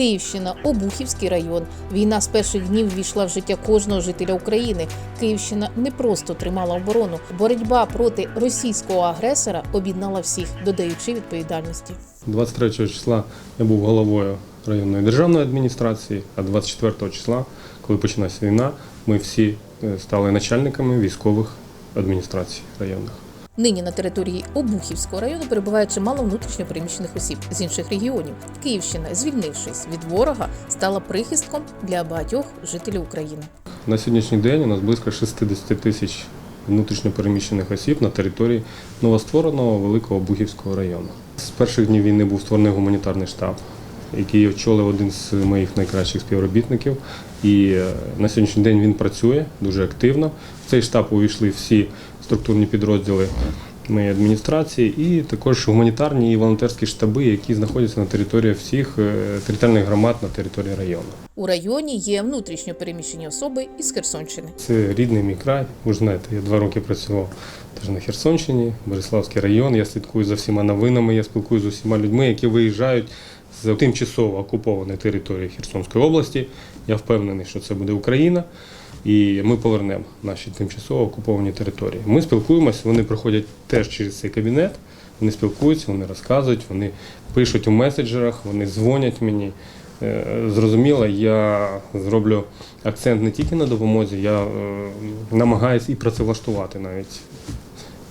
Київщина, Обухівський район. Війна з перших днів ввійшла в життя кожного жителя України. Київщина не просто тримала оборону. Боротьба проти російського агресора об'єднала всіх, додаючи відповідальності. 23 числа я був головою районної державної адміністрації, а 24 числа, коли почалася війна, ми всі е, стали начальниками військових адміністрацій районних. Нині на території Обухівського району перебуває чимало внутрішньо переміщених осіб з інших регіонів. Київщина, звільнившись від ворога, стала прихистком для багатьох жителів України. На сьогоднішній день у нас близько 60 тисяч внутрішньо переміщених осіб на території новоствореного Великого Бухівського району. З перших днів війни був створений гуманітарний штаб, який очолив один з моїх найкращих співробітників. І е, на сьогоднішній день він працює дуже активно. В цей штаб увійшли всі структурні підрозділи моєї адміністрації, і також гуманітарні і волонтерські штаби, які знаходяться на території всіх е, територіальних громад на території району. У районі є внутрішньо переміщені особи із Херсонщини. Це рідний мій край. Ви ж знаєте, я два роки працював теж на Херсонщині, Бориславський район. Я слідкую за всіма новинами, я спілкуюся з усіма людьми, які виїжджають з тимчасово окупованої території Херсонської області. Я впевнений, що це буде Україна. І ми повернемо наші тимчасово окуповані території. Ми спілкуємося, вони проходять теж через цей кабінет, вони спілкуються, вони розказують, вони пишуть у меседжерах, вони дзвонять мені. Е, Зрозуміло, я зроблю акцент не тільки на допомозі, я е, намагаюся і працевлаштувати навіть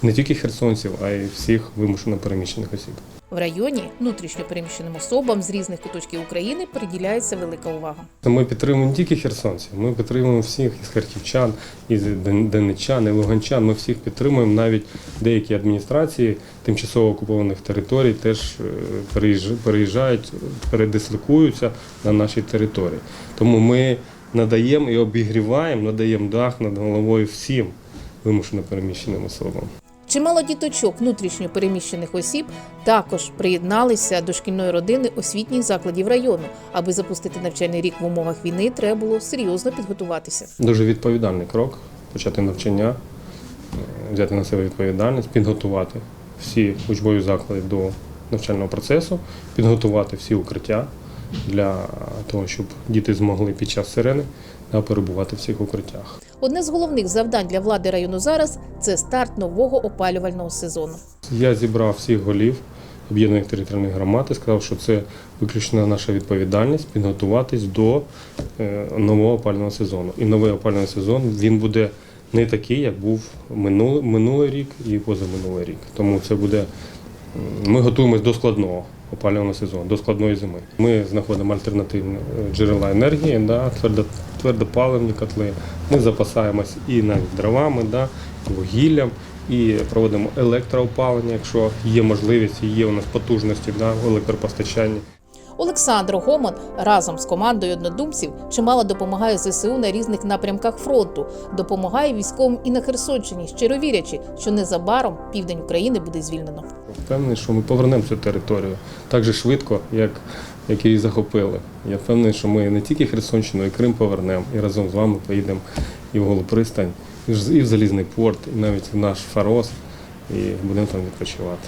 не тільки херсонців, а й всіх вимушено переміщених осіб. В районі внутрішньо переміщеним особам з різних куточків України приділяється велика увага. Ми підтримуємо тільки херсонців, ми підтримуємо всіх із харківчан, із дон- і луганчан. Ми всіх підтримуємо. Навіть деякі адміністрації тимчасово окупованих територій теж е, переїжджають, передислокуються на нашій території. Тому ми надаємо і обігріваємо, надаємо дах над головою всім вимушено переміщеним особам. Чимало діточок внутрішньо переміщених осіб також приєдналися до шкільної родини освітніх закладів району. Аби запустити навчальний рік в умовах війни, треба було серйозно підготуватися. Дуже відповідальний крок почати навчання, е, взяти на себе відповідальність, підготувати всі учбові заклади до навчального процесу, підготувати всі укриття для того, щоб діти змогли під час сирени перебувати в цих укриттях. Одне з головних завдань для влади району зараз це старт нового опалювального сезону. Я зібрав всіх голів об'єднаних територіальних громад і сказав, що це виключно наша відповідальність підготуватись до е, нового опалювального сезону. І новий опалювальний сезон він буде не такий, як був минулий, минулий рік і позаминулий рік. Тому це буде. Ми готуємось до складного опалювального сезону, до складної зими. Ми знаходимо альтернативні е, джерела енергії, да, твердопаливні котли. Ми запасаємось і навіть дровами, да, і вугіллям, і проводимо електроопалення, якщо є можливість і є у нас потужності да, електропостачанні. Олександр Гоман разом з командою однодумців чимало допомагає ЗСУ на різних напрямках фронту, допомагає військовим і на Херсонщині, щиро вірячи, що незабаром південь України буде звільнено. Впевнений, що ми повернемо цю територію так же швидко, як, як її захопили. Я впевнений, що ми не тільки Херсонщину, і Крим повернемо, і разом з вами поїдемо і в Голу пристань, і в- і в Залізний порт, і навіть в наш Фарос, і будемо там відпочивати.